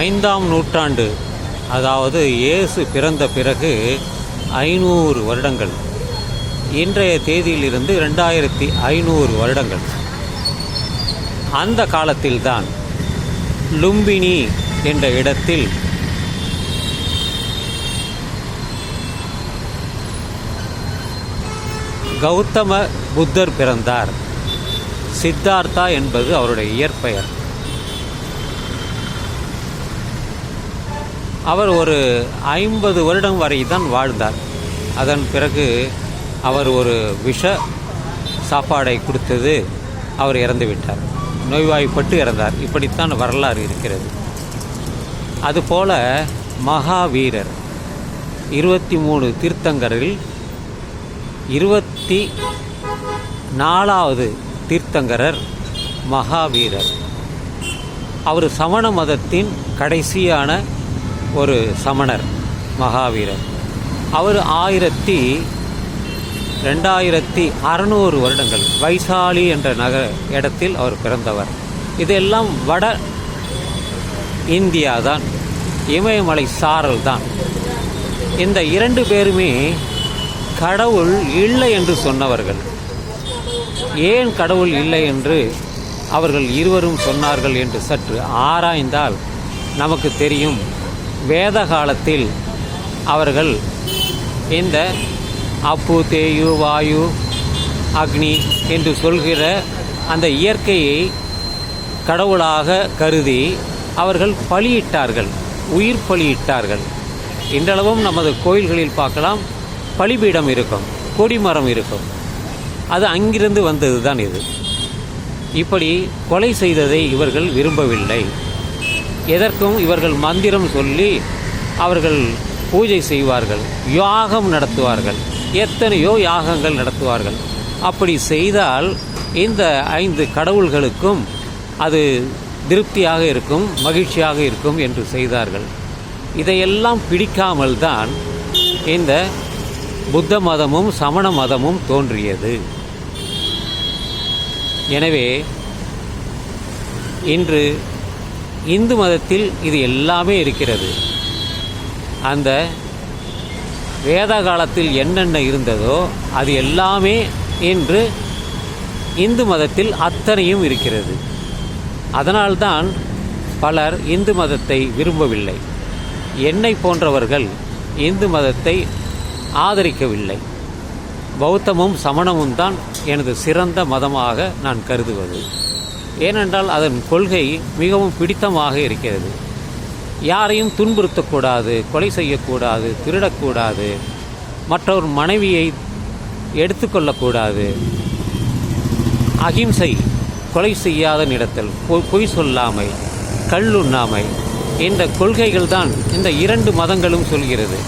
ஐந்தாம் நூற்றாண்டு அதாவது இயேசு பிறந்த பிறகு ஐநூறு வருடங்கள். இன்றைய தேதியிலிருந்து ரெண்டாயிரத்தி ஐநூறு வருடங்கள். அந்த காலத்தில்தான் லும்பினி என்ற இடத்தில் கௌதம புத்தர் பிறந்தார். சித்தார்த்தா என்பது அவருடைய இயற்பெயர். அவர் ஒரு ஐம்பது வருடம் வரை தான் வாழ்ந்தார். அதன் பிறகு அவர் ஒரு விஷ சாப்பாடை கொடுத்தது அவர் இறந்து விட்டார். நோய்வாய்ப்பட்டு இறந்தார். இப்படித்தான் வரலாறு இருக்கிறது. அதுபோல மகாவீரர் இருபத்தி மூணு தீர்த்தங்கரில் இருபத்தி நாலாவது தீர்த்தங்கரர் மகாவீரர். அவர் சமண மதத்தின் கடைசியான ஒரு சமணர் மகாவீரர். அவர் ஆயிரத்தி ரெண்டாயிரத்தி அறநூறு வருடங்கள் வைசாலி என்ற நகர இடத்தில் அவர் பிறந்தவர். இதெல்லாம் வட இந்தியா தான் இமயமலை சாரல் தான். இந்த இரண்டு பேருமே கடவுள் இல்லை என்று சொன்னவர்கள். ஏன் கடவுள் இல்லை என்று அவர்கள் இருவரும் சொன்னார்கள் என்று சற்று ஆராய்ந்தால் நமக்கு தெரியும். வேத காலத்தில் அவர்கள் இந்த அப்பு தேயு வாயு அக்னி என்று சொல்கிற அந்த இயற்கையை கடவுளாக கருதி அவர்கள் பலியிட்டார்கள் உயிர் பலியிட்டார்கள். இன்றளவும் நமது கோயில்களில் பார்க்கலாம் பலிபீடம் இருக்கும் கொடிமரம் இருக்கும். அது அங்கிருந்து வந்தது தான் இது. இப்படி கொலை செய்ததை இவர்கள் விரும்பவில்லை. எதற்கும் இவர்கள் மந்திரம் சொல்லி அவர்கள் பூஜை செய்வார்கள் யாகம் நடத்துவார்கள் எத்தனையோ யாகங்கள் நடத்துவார்கள். அப்படி செய்தால் இந்த ஐந்து கடவுள்களுக்கும் அது திருப்தியாக இருக்கும் மகிழ்ச்சியாக இருக்கும் என்று செய்தார்கள். இதையெல்லாம் பிடிக்காமல் தான் இந்த புத்த மதமும் சமண மதமும் தோன்றியது. எனவே இன்று இந்து மதத்தில் இது எல்லாமே இருக்கிறது. அந்த வேத காலத்தில் என்னென்ன இருந்ததோ அது எல்லாமே என்று இந்து மதத்தில் அத்தனையும் இருக்கிறது. அதனால்தான் பலர் இந்து மதத்தை விரும்பவில்லை. என்னை போன்றவர்கள் இந்து மதத்தை ஆதரிக்கவில்லை. பௌத்தமும் சமணமும் தான் எனது சிறந்த மதமாக நான் கருதுவது. ஏனென்றால் அதன் கொள்கை மிகவும் பிடித்தமாக இருக்கிறது. யாரையும் துன்புறுத்தக்கூடாது கொலை செய்யக்கூடாது திருடக்கூடாது மற்றொரு மனைவியை எடுத்துக்கொள்ளக்கூடாது. அகிம்சை கொலை செய்யாத நிலத்தில் பொய் சொல்லாமை கல்லுண்ணாமை இந்த கொள்கைகள் தான் இந்த இரண்டு மதங்களும் சொல்கிறது.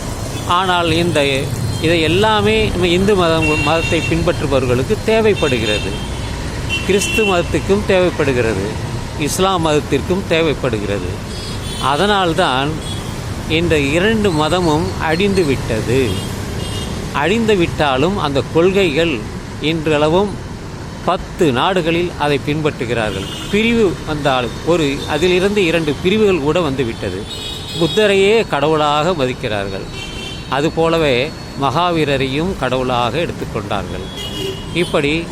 ஆனால் இந்த இதை எல்லாமே நம்ம இந்து மதம் மதத்தை பின்பற்றுபவர்களுக்கு தேவைப்படுகிறது. கிறிஸ்து மதத்துக்கும் தேவைப்படுகிறது. இஸ்லாம் மதத்திற்கும் தேவைப்படுகிறது. அதனால்தான் இந்த இரண்டு மதமும் அழிந்து விட்டது அழிந்து விட்டாலும் அந்த கொள்கைகள் இன்றளவும் பத்து நாடுகளில் அதை பின்பற்றுகிறார்கள். பிரிவு வந்தால் ஒரு அதிலிருந்து இரண்டு பிரிவுகள் கூட வந்துவிட்டது. புத்தரையே கடவுளாக மதிக்கிறார்கள். அதுபோலவே மகாவீரரையும் கடவுளாக எடுத்துக்கொண்டார்கள். இப்படி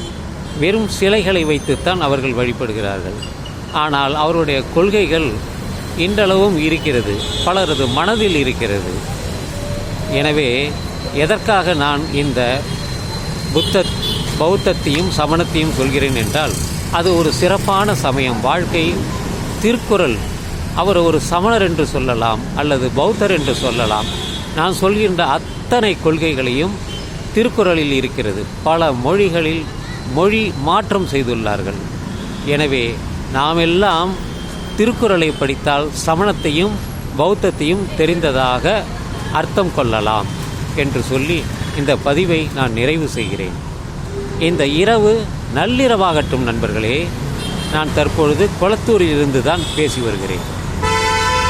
வெறும் சிலைகளை வைத்துத்தான் அவர்கள் வழிபடுகிறார்கள். ஆனால் அவருடைய கொள்கைகள் இன்றளவும் இருக்கிறது பலரது மனதில் இருக்கிறது. எனவே எதற்காக நான் இந்த புத்த பௌத்தத்தையும் சமணத்தையும் சொல்கிறேன் என்றால் அது ஒரு சிறப்பான சமயம். வாழ்க்கை திருக்குறள். அவர் ஒரு சமணர் என்று சொல்லலாம் அல்லது பௌத்தர் என்று சொல்லலாம். நான் சொல்கின்ற அத்தனை கொள்கைகளையும் திருக்குறளில் இருக்கிறது. பல மொழிகளில் மொழி மாற்றம் செய்துள்ளார்கள். எனவே நாமெல்லாம் திருக்குறளை படித்தால் சமணத்தையும் பௌத்தத்தையும் தெரிந்ததாக அர்த்தம் கொள்ளலாம் என்று சொல்லி இந்த பதிவை நான் நிறைவு செய்கிறேன். இந்த இரவு நள்ளிரவாகட்டும் நண்பர்களே நான் தற்பொழுது குளத்தூரில் இருந்து தான் பேசி வருகிறேன்.